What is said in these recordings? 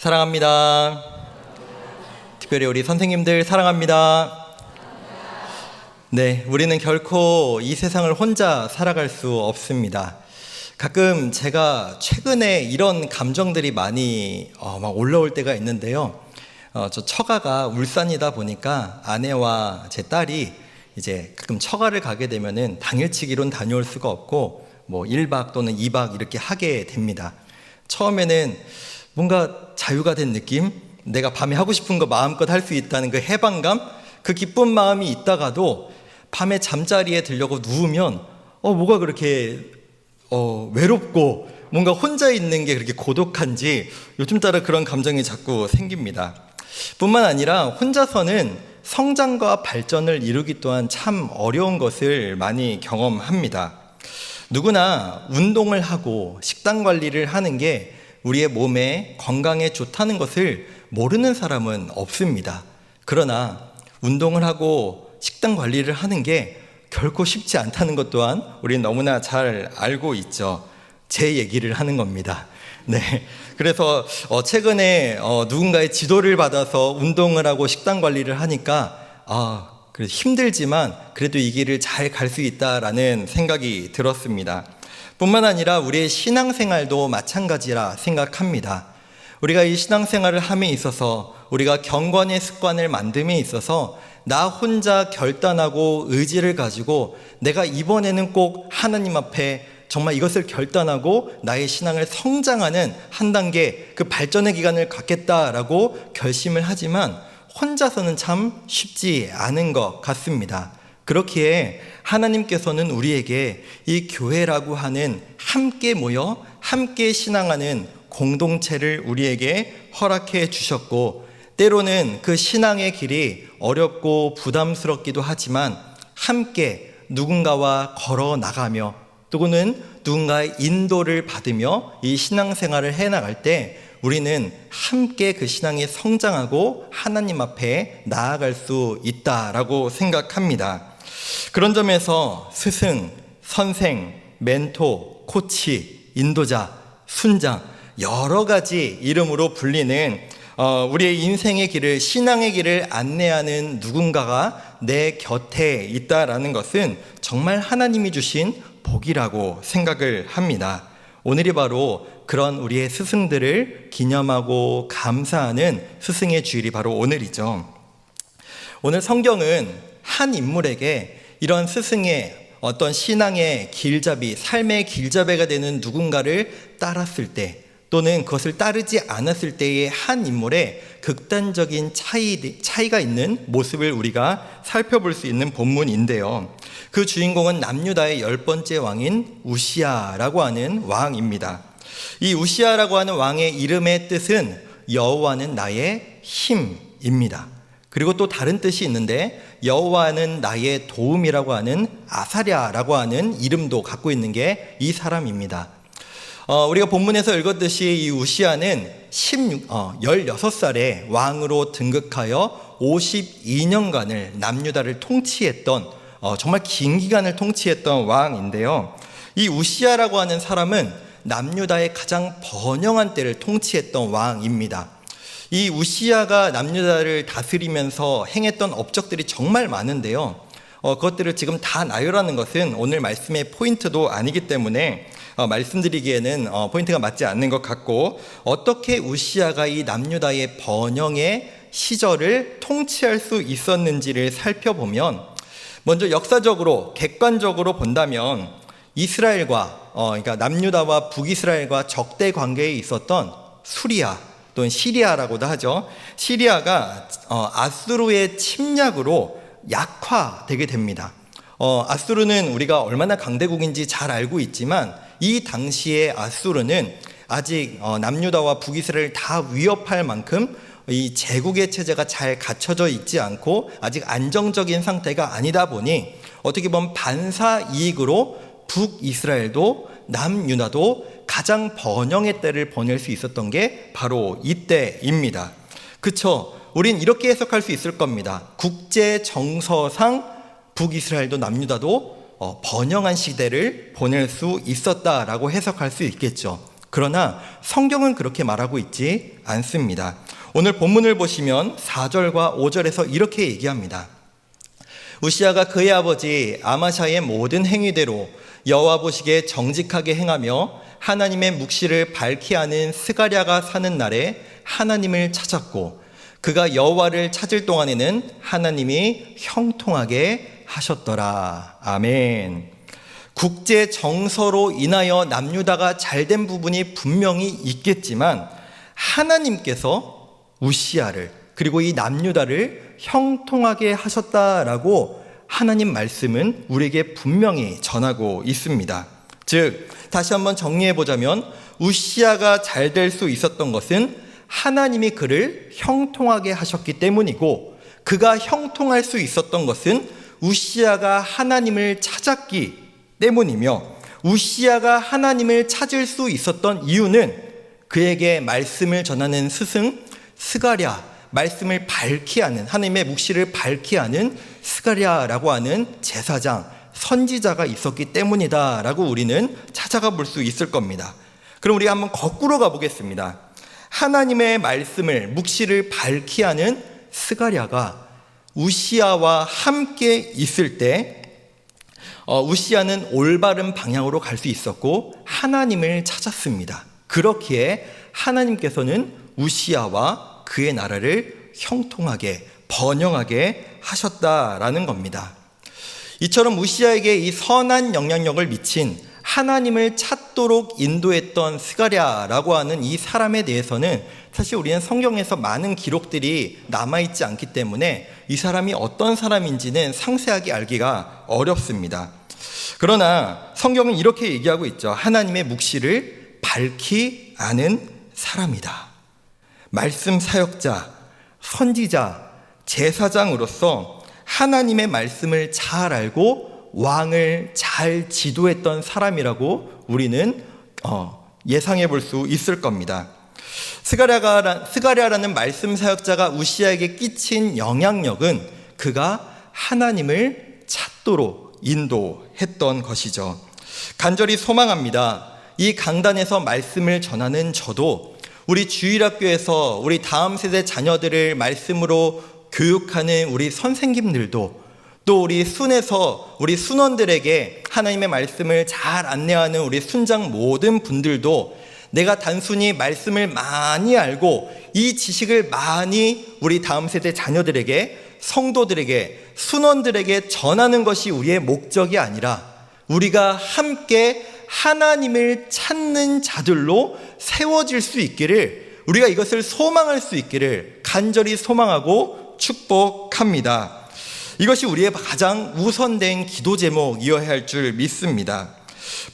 사랑합니다. 특별히 우리 선생님들 사랑합니다. 네, 우리는 결코 이 세상을 혼자 살아갈 수 없습니다. 가끔 제가 최근에 이런 감정들이 많이 어, 막 올라올 때가 있는데요. 어, 저 처가가 울산이다 보니까 아내와 제 딸이 이제 가끔 처가를 가게 되면은 당일치기로는 다녀올 수가 없고 뭐 1박 또는 2박 이렇게 하게 됩니다. 처음에는 뭔가 자유가 된 느낌? 내가 밤에 하고 싶은 거 마음껏 할 수 있다는 그 해방감? 그 기쁜 마음이 있다가도 밤에 잠자리에 들려고 누우면 어, 뭐가 그렇게 어, 외롭고 뭔가 혼자 있는 게 그렇게 고독한지 요즘 따라 그런 감정이 자꾸 생깁니다. 뿐만 아니라 혼자서는 성장과 발전을 이루기 또한 참 어려운 것을 많이 경험합니다. 누구나 운동을 하고 식단 관리를 하는 게 우리의 몸에 건강에 좋다는 것을 모르는 사람은 없습니다. 그러나 운동을 하고 식단 관리를 하는 게 결코 쉽지 않다는 것 또한 우리는 너무나 잘 알고 있죠. 제 얘기를 하는 겁니다. 네. 그래서 어 최근에 어 누군가의 지도를 받아서 운동을 하고 식단 관리를 하니까 아, 그래 힘들지만 그래도 이 길을 잘 갈 수 있다라는 생각이 들었습니다. 뿐만 아니라 우리의 신앙생활도 마찬가지라 생각합니다. 우리가 이 신앙생활을 함에 있어서 우리가 경건의 습관을 만듦에 있어서 나 혼자 결단하고 의지를 가지고 내가 이번에는 꼭 하나님 앞에 정말 이것을 결단하고 나의 신앙을 성장하는 한 단계 그 발전의 기간을 갖겠다라고 결심을 하지만 혼자서는 참 쉽지 않은 것 같습니다. 그렇기에 하나님께서는 우리에게 이 교회라고 하는 함께 모여 함께 신앙하는 공동체를 우리에게 허락해 주셨고 때로는 그 신앙의 길이 어렵고 부담스럽기도 하지만 함께 누군가와 걸어 나가며 또는 누군가의 인도를 받으며 이 신앙생활을 해 나갈 때 우리는 함께 그 신앙이 성장하고 하나님 앞에 나아갈 수 있다라고 생각합니다. 그런 점에서 스승, 선생, 멘토, 코치, 인도자, 순장 여러 가지 이름으로 불리는 어, 우리의 인생의 길을 신앙의 길을 안내하는 누군가가 내 곁에 있다라는 것은 정말 하나님이 주신 복이라고 생각을 합니다. 오늘이 바로 그런 우리의 스승들을 기념하고 감사하는 스승의 주일이 바로 오늘이죠. 오늘 성경은 한 인물에게 이런 스승의 어떤 신앙의 길잡이, 삶의 길잡이가 되는 누군가를 따랐을 때 또는 그것을 따르지 않았을 때의 한 인물의 극단적인 차이, 차이가 있는 모습을 우리가 살펴볼 수 있는 본문인데요. 그 주인공은 남유다의 열 번째 왕인 우시아라고 하는 왕입니다. 이 우시아라고 하는 왕의 이름의 뜻은 여호와는 나의 힘입니다. 그리고 또 다른 뜻이 있는데 여호와는 나의 도움이라고 하는 아사랴라고 하는 이름도 갖고 있는 게 이 사람입니다. 어, 우리가 본문에서 읽었듯이 이 우시아는 16, 어, 16살에 왕으로 등극하여 52년간을 남유다를 통치했던 어, 정말 긴 기간을 통치했던 왕인데요. 이 우시아라고 하는 사람은 남유다의 가장 번영한 때를 통치했던 왕입니다. 이 우시아가 남유다를 다스리면서 행했던 업적들이 정말 많은데요. 어, 그것들을 지금 다 나열하는 것은 오늘 말씀의 포인트도 아니기 때문에 어, 말씀드리기에는 어, 포인트가 맞지 않는 것 같고 어떻게 우시아가 이 남유다의 번영의 시절을 통치할 수 있었는지를 살펴보면 먼저 역사적으로 객관적으로 본다면 이스라엘과 어, 그러니까 남유다와 북이스라엘과 적대 관계에 있었던 수리아 또는 시리아라고도 하죠. 시리아가 어, 아수르의 침략으로 약화되게 됩니다. 어, 아수르는 우리가 얼마나 강대국인지 잘 알고 있지만 이 당시에 아수르는 아직 어, 남유다와 북이스라엘을 다 위협할 만큼 이 제국의 체제가 잘 갖춰져 있지 않고 아직 안정적인 상태가 아니다 보니 어떻게 보면 반사 이익으로 북이스라엘도 남유다도 가장 번영의 때를 보낼 수 있었던 게 바로 이때입니다. 그쵸? 우린 이렇게 해석할 수 있을 겁니다. 국제 정서상 북이스라엘도 남유다도 어, 번영한 시대를 보낼 수 있었다라고 해석할 수 있겠죠. 그러나 성경은 그렇게 말하고 있지 않습니다. 오늘 본문을 보시면 4절과 5절에서 이렇게 얘기합니다. 우시아가 그의 아버지 아마샤의 모든 행위대로 여호와 보시기에 정직하게 행하며 하나님의 묵시를 밝히 하는 스가랴가 사는 날에 하나님을 찾았고 그가 여호와를 찾을 동안에는 하나님이 형통하게 하셨더라. 아멘. 국제 정서로 인하여 남유다가 잘된 부분이 분명히 있겠지만 하나님께서 우시아를 그리고 이 남유다를 형통하게 하셨다라고 하나님 말씀은 우리에게 분명히 전하고 있습니다. 즉 다시 한번 정리해 보자면 우시아가 잘 될 수 있었던 것은 하나님이 그를 형통하게 하셨기 때문이고 그가 형통할 수 있었던 것은 우시아가 하나님을 찾았기 때문이며 우시아가 하나님을 찾을 수 있었던 이유는 그에게 말씀을 전하는 스승 스가랴 말씀을 밝히 하는 하나님의 묵시를 밝히 하는 스가랴라고 하는 제사장 선지자가 있었기 때문이다라고 우리는 찾아가 볼 수 있을 겁니다. 그럼 우리가 한번 거꾸로 가보겠습니다. 하나님의 말씀을 묵시를 밝히 하는 스가랴가 우시아와 함께 있을 때 어, 우시아는 올바른 방향으로 갈 수 있었고 하나님을 찾았습니다. 그렇기에 하나님께서는 우시아와 그의 나라를 형통하게 번영하게 하셨다라는 겁니다. 이처럼 우시아에게 이 선한 영향력을 미친 하나님을 찾도록 인도했던 스가랴라고 하는 이 사람에 대해서는 사실 우리는 성경에서 많은 기록들이 남아있지 않기 때문에 이 사람이 어떤 사람인지는 상세하게 알기가 어렵습니다. 그러나 성경은 이렇게 얘기하고 있죠. 하나님의 묵시를 밝히 아는 사람이다. 말씀 사역자, 선지자, 제사장으로서 하나님의 말씀을 잘 알고 왕을 잘 지도했던 사람이라고 우리는 어, 예상해 볼 수 있을 겁니다. 스가랴가, 스가랴라는 말씀 사역자가 우시아에게 끼친 영향력은 그가 하나님을 찾도록 인도했던 것이죠. 간절히 소망합니다. 이 강단에서 말씀을 전하는 저도 우리 주일학교에서 우리 다음 세대 자녀들을 말씀으로 교육하는 우리 선생님들도 또 우리 순에서 우리 순원들에게 하나님의 말씀을 잘 안내하는 우리 순장 모든 분들도 내가 단순히 말씀을 많이 알고 이 지식을 많이 우리 다음 세대 자녀들에게 성도들에게 순원들에게 전하는 것이 우리의 목적이 아니라 우리가 함께 하나님을 찾는 자들로 세워질 수 있기를 우리가 이것을 소망할 수 있기를 간절히 소망하고 축복합니다. 이것이 우리의 가장 우선된 기도 제목이어야 할 줄 믿습니다.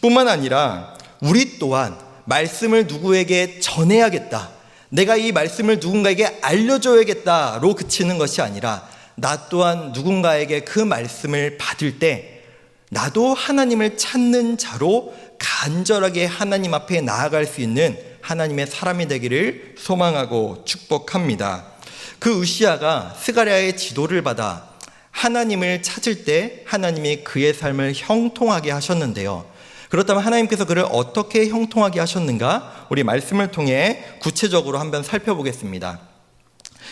뿐만 아니라 우리 또한 말씀을 누구에게 전해야겠다. 내가 이 말씀을 누군가에게 알려줘야겠다로 그치는 것이 아니라 나 또한 누군가에게 그 말씀을 받을 때 나도 하나님을 찾는 자로 간절하게 하나님 앞에 나아갈 수 있는 하나님의 사람이 되기를 소망하고 축복합니다. 그 으시아가 스가랴의 지도를 받아 하나님을 찾을 때 하나님이 그의 삶을 형통하게 하셨는데요. 그렇다면 하나님께서 그를 어떻게 형통하게 하셨는가? 우리 말씀을 통해 구체적으로 한번 살펴보겠습니다.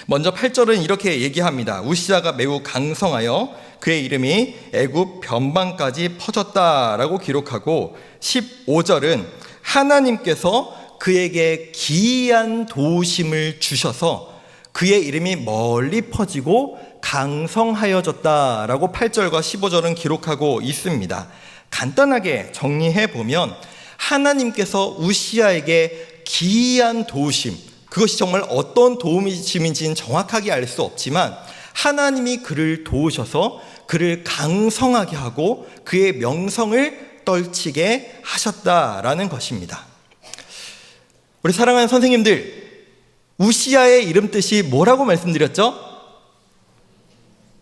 먼저 8절은 이렇게 얘기합니다. 우시아가 매우 강성하여 그의 이름이 애굽 변방까지 퍼졌다라고 기록하고 15절은 하나님께서 그에게 기이한 도우심을 주셔서 그의 이름이 멀리 퍼지고 강성하여졌다라고 8절과 15절은 기록하고 있습니다. 간단하게 정리해 보면 하나님께서 우시아에게 기이한 도우심, 그것이 정말 어떤 도움이심인지는 정확하게 알 수 없지만 하나님이 그를 도우셔서 그를 강성하게 하고 그의 명성을 떨치게 하셨다라는 것입니다. 우리 사랑하는 선생님들, 우시아의 이름 뜻이 뭐라고 말씀드렸죠?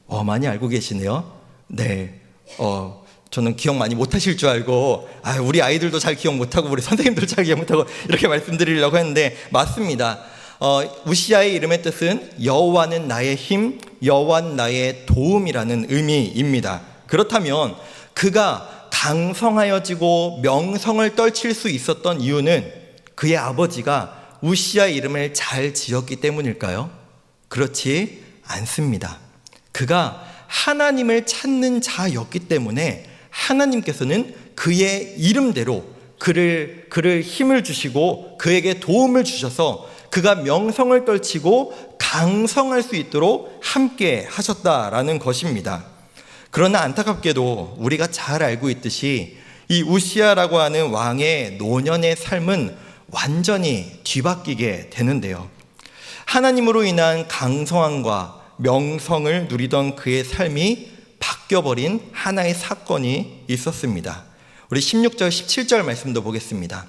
어, 많이 알고 계시네요. 네. 어, 저는 기억 많이 못하실 줄 알고 아, 우리 아이들도 잘 기억 못하고 우리 선생님들도 잘 기억 못하고 이렇게 말씀드리려고 했는데 맞습니다. 어, 우시아의 이름의 뜻은 여호와는 나의 힘, 여호와는 나의 도움이라는 의미입니다. 그렇다면 그가 강성하여지고 명성을 떨칠 수 있었던 이유는 그의 아버지가 우시아 이름을 잘 지었기 때문일까요? 그렇지 않습니다. 그가 하나님을 찾는 자였기 때문에 하나님께서는 그의 이름대로 그를 그를 힘을 주시고 그에게 도움을 주셔서 그가 명성을 떨치고 강성할 수 있도록 함께 하셨다라는 것입니다. 그러나 안타깝게도 우리가 잘 알고 있듯이 이 우시아라고 하는 왕의 노년의 삶은 완전히 뒤바뀌게 되는데요. 하나님으로 인한 강성함과 명성을 누리던 그의 삶이 바뀌어버린 하나의 사건이 있었습니다. 우리 16절, 17절 말씀도 보겠습니다.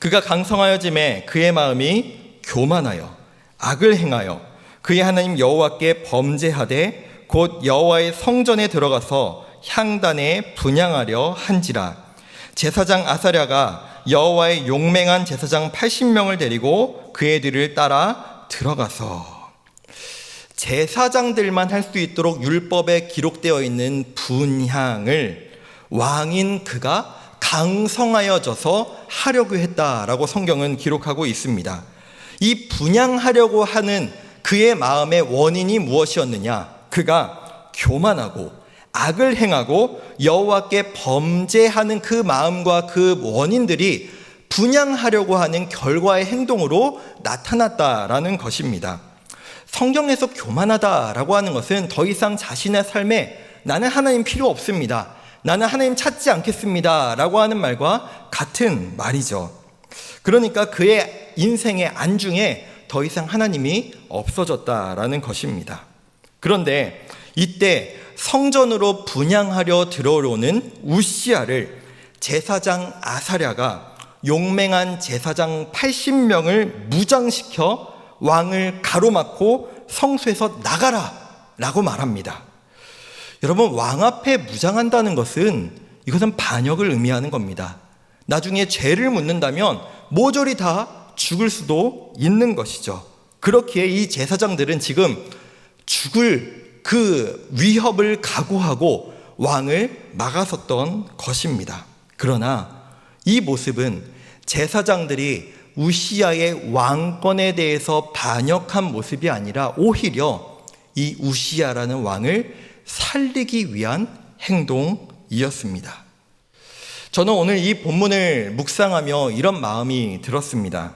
그가 강성하여짐에 그의 마음이 교만하여 악을 행하여 그의 하나님 여호와께 범죄하되 곧 여호와의 성전에 들어가서 향단에 분양하려 한지라 제사장 아사랴가 여호와의 용맹한 제사장 80명을 데리고 그 애들을 따라 들어가서 제사장들만 할 수 있도록 율법에 기록되어 있는 분향을 왕인 그가 강성하여져서 하려고 했다라고 성경은 기록하고 있습니다. 이 분양하려고 하는 그의 마음의 원인이 무엇이었느냐? 그가 교만하고 악을 행하고 여호와께 범죄하는 그 마음과 그 원인들이 분양하려고 하는 결과의 행동으로 나타났다라는 것입니다. 성경에서 교만하다라고 하는 것은 더 이상 자신의 삶에 나는 하나님 필요 없습니다. 나는 하나님 찾지 않겠습니다. 라고 하는 말과 같은 말이죠. 그러니까 그의 인생의 안중에 더 이상 하나님이 없어졌다라는 것입니다. 그런데 이때 성전으로 분양하려 들어오는 우시아를 제사장 아사랴가 용맹한 제사장 80명을 무장시켜 왕을 가로막고 성소에서 나가라 라고 말합니다. 여러분, 왕 앞에 무장한다는 것은 이것은 반역을 의미하는 겁니다. 나중에 죄를 묻는다면 모조리 다 죽을 수도 있는 것이죠. 그렇기에 이 제사장들은 지금 죽을 그 위협을 각오하고 왕을 막아섰던 것입니다. 그러나 이 모습은 제사장들이 우시아의 왕권에 대해서 반역한 모습이 아니라 오히려 이 우시아라는 왕을 살리기 위한 행동이었습니다. 저는 오늘 이 본문을 묵상하며 이런 마음이 들었습니다.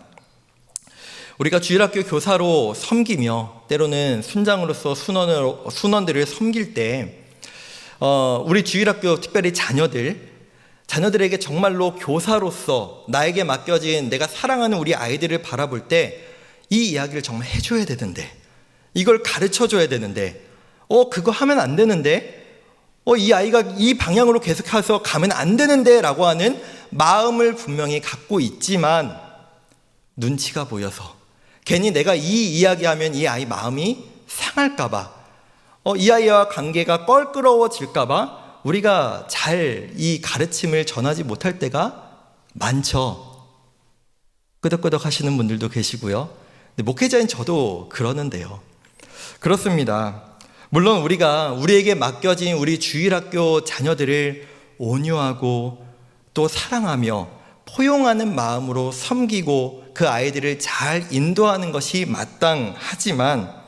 우리가 주일학교 교사로 섬기며 때로는 순장으로서 순원을, 순원들을 섬길 때 어, 우리 주일학교 특별히 자녀들 자녀들에게 정말로 교사로서 나에게 맡겨진 내가 사랑하는 우리 아이들을 바라볼 때 이 이야기를 정말 해줘야 되는데 이걸 가르쳐 줘야 되는데 어 그거 하면 안 되는데 어 이 아이가 이 방향으로 계속해서 가면 안 되는데라고 하는 마음을 분명히 갖고 있지만 눈치가 보여서 괜히 내가 이 이야기하면 이 아이 마음이 상할까봐 어, 이 아이와 관계가 껄끄러워질까봐 우리가 잘 이 가르침을 전하지 못할 때가 많죠. 끄덕끄덕 하시는 분들도 계시고요. 목회자인 저도 그러는데요. 그렇습니다. 물론 우리가 우리에게 맡겨진 우리 주일학교 자녀들을 온유하고 또 사랑하며 포용하는 마음으로 섬기고 그 아이들을 잘 인도하는 것이 마땅하지만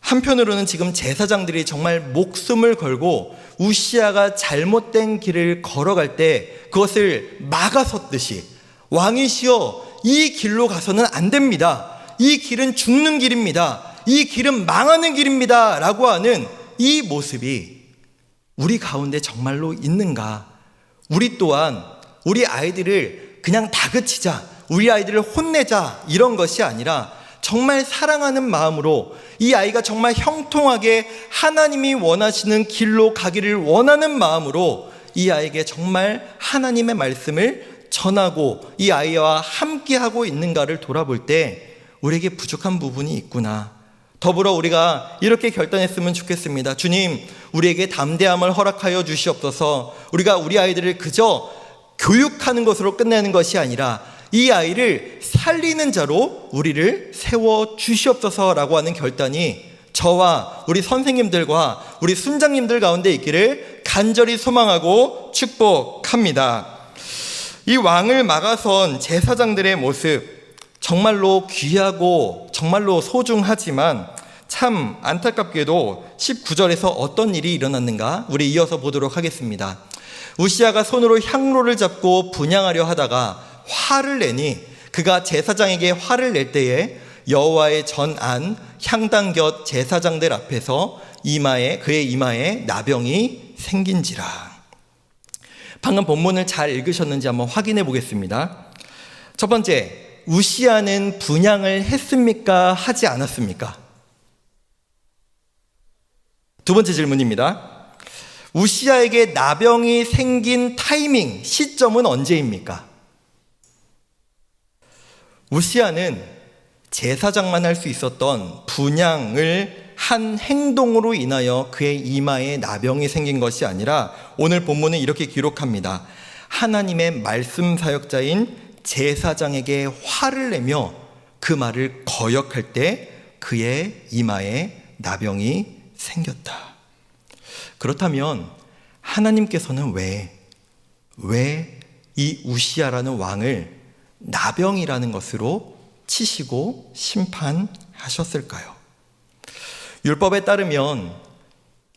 한편으로는 지금 제사장들이 정말 목숨을 걸고 우시아가 잘못된 길을 걸어갈 때 그것을 막아섰듯이 왕이시여 이 길로 가서는 안 됩니다. 이 길은 죽는 길입니다. 이 길은 망하는 길입니다. 라고 하는 이 모습이 우리 가운데 정말로 있는가? 우리 또한 우리 아이들을 그냥 다그치자, 우리 아이들을 혼내자, 이런 것이 아니라 정말 사랑하는 마음으로 이 아이가 정말 형통하게 하나님이 원하시는 길로 가기를 원하는 마음으로 이 아이에게 정말 하나님의 말씀을 전하고 이 아이와 함께하고 있는가를 돌아볼 때 우리에게 부족한 부분이 있구나. 더불어 우리가 이렇게 결단했으면 좋겠습니다. 주님, 우리에게 담대함을 허락하여 주시옵소서. 우리가 우리 아이들을 그저 교육하는 것으로 끝내는 것이 아니라 이 아이를 살리는 자로 우리를 세워 주시옵소서라고 하는 결단이 저와 우리 선생님들과 우리 순장님들 가운데 있기를 간절히 소망하고 축복합니다. 이 왕을 막아선 제사장들의 모습 정말로 귀하고 정말로 소중하지만 참 안타깝게도 19절에서 어떤 일이 일어났는가 우리 이어서 보도록 하겠습니다. 우시아가 손으로 향로를 잡고 분양하려 하다가 화를 내니 그가 제사장에게 화를 낼 때에 여호와의 전 안 향당 곁 제사장들 앞에서 이마에 그의 이마에 나병이 생긴지라. 방금 본문을 잘 읽으셨는지 한번 확인해 보겠습니다. 첫 번째, 우시아는 분양을 했습니까? 하지 않았습니까? 두 번째 질문입니다. 우시아에게 나병이 생긴 타이밍, 시점은 언제입니까? 우시아는 제사장만 할 수 있었던 분양을 한 행동으로 인하여 그의 이마에 나병이 생긴 것이 아니라 오늘 본문은 이렇게 기록합니다. 하나님의 말씀 사역자인 제사장에게 화를 내며 그 말을 거역할 때 그의 이마에 나병이 생겼다. 그렇다면 하나님께서는 왜, 왜 이 우시아라는 왕을 나병이라는 것으로 치시고 심판하셨을까요? 율법에 따르면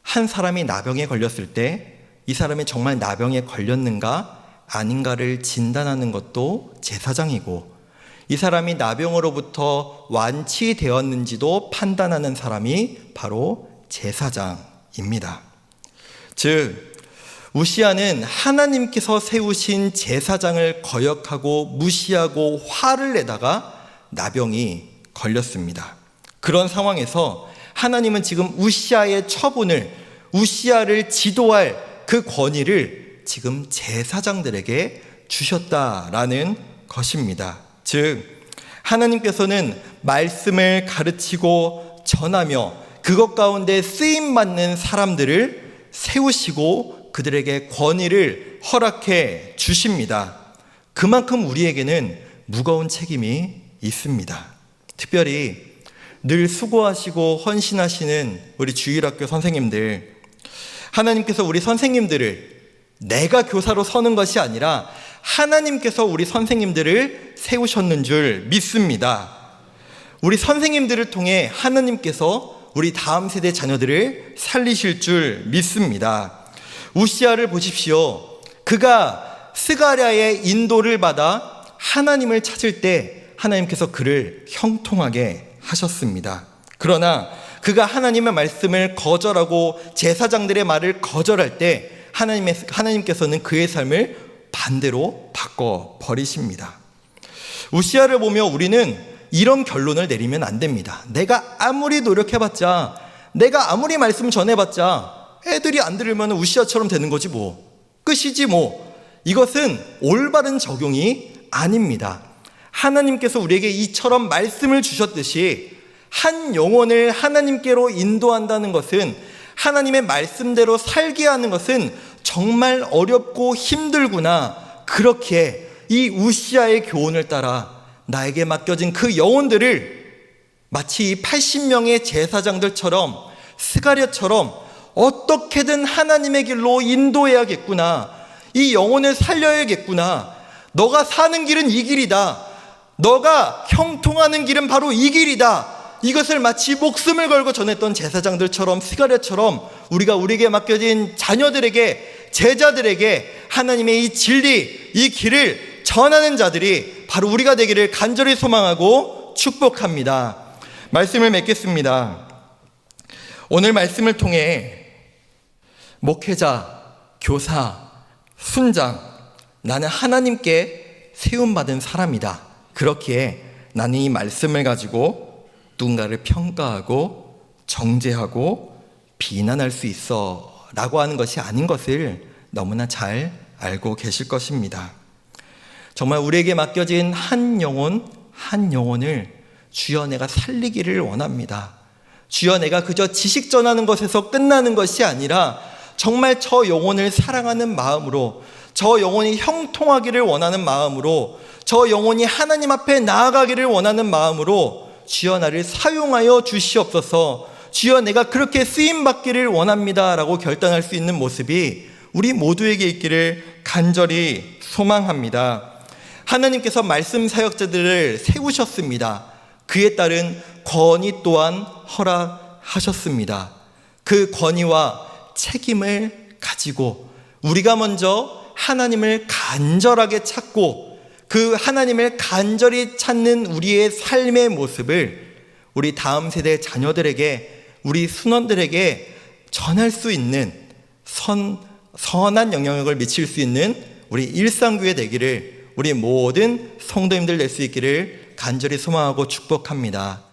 한 사람이 나병에 걸렸을 때 이 사람이 정말 나병에 걸렸는가 아닌가를 진단하는 것도 제사장이고 이 사람이 나병으로부터 완치되었는지도 판단하는 사람이 바로 제사장입니다. 즉, 우시아는 하나님께서 세우신 제사장을 거역하고 무시하고 화를 내다가 나병이 걸렸습니다. 그런 상황에서 하나님은 지금 우시아의 처분을 우시아를 지도할 그 권위를 지금 제사장들에게 주셨다라는 것입니다. 즉 하나님께서는 말씀을 가르치고 전하며 그것 가운데 쓰임 받는 사람들을 세우시고 그들에게 권위를 허락해 주십니다. 그만큼 우리에게는 무거운 책임이 있습니다. 특별히 늘 수고하시고 헌신하시는 우리 주일학교 선생님들, 하나님께서 우리 선생님들을 내가 교사로 서는 것이 아니라 하나님께서 우리 선생님들을 세우셨는 줄 믿습니다. 우리 선생님들을 통해 하나님께서 우리 다음 세대 자녀들을 살리실 줄 믿습니다. 우시아를 보십시오. 그가 스가랴의 인도를 받아 하나님을 찾을 때 하나님께서 그를 형통하게 하셨습니다. 그러나 그가 하나님의 말씀을 거절하고 제사장들의 말을 거절할 때 하나님의, 하나님께서는 그의 삶을 반대로 바꿔 버리십니다. 우시아를 보며 우리는 이런 결론을 내리면 안 됩니다. 내가 아무리 노력해봤자, 내가 아무리 말씀 전해봤자, 애들이 안 들으면 우시아처럼 되는 거지 뭐. 끝이지 뭐. 이것은 올바른 적용이 아닙니다. 하나님께서 우리에게 이처럼 말씀을 주셨듯이 한 영혼을 하나님께로 인도한다는 것은 하나님의 말씀대로 살게 하는 것은 정말 어렵고 힘들구나. 그렇게 이 우시아의 교훈을 따라 나에게 맡겨진 그 영혼들을 마치 80명의 제사장들처럼 스가랴처럼 어떻게든 하나님의 길로 인도해야겠구나. 이 영혼을 살려야겠구나. 너가 사는 길은 이 길이다. 너가 형통하는 길은 바로 이 길이다. 이것을 마치 목숨을 걸고 전했던 제사장들처럼 스가랴처럼 우리가 우리에게 맡겨진 자녀들에게 제자들에게 하나님의 이 진리, 이 길을 전하는 자들이 바로 우리가 되기를 간절히 소망하고 축복합니다. 말씀을 맺겠습니다. 오늘 말씀을 통해 목회자, 교사, 순장, 나는 하나님께 세움받은 사람이다. 그렇기에 나는 이 말씀을 가지고 누군가를 평가하고 정죄하고 비난할 수 있어 라고 하는 것이 아닌 것을 너무나 잘 알고 계실 것입니다. 정말 우리에게 맡겨진 한 영혼, 한 영혼을 주여 내가 살리기를 원합니다. 주여 내가 그저 지식 전하는 것에서 끝나는 것이 아니라 정말 저 영혼을 사랑하는 마음으로 저 영혼이 형통하기를 원하는 마음으로 저 영혼이 하나님 앞에 나아가기를 원하는 마음으로 주여 나를 사용하여 주시옵소서 주여 내가 그렇게 쓰임 받기를 원합니다 라고 결단할 수 있는 모습이 우리 모두에게 있기를 간절히 소망합니다. 하나님께서 말씀 사역자들을 세우셨습니다. 그에 따른 권위 또한 허락하셨습니다. 그 권위와 책임을 가지고 우리가 먼저 하나님을 간절하게 찾고 그 하나님을 간절히 찾는 우리의 삶의 모습을 우리 다음 세대 자녀들에게 우리 순원들에게 전할 수 있는 선, 선한 영향력을 미칠 수 있는 우리 일상교회 되기를 우리 모든 성도님들 될 수 있기를 간절히 소망하고 축복합니다.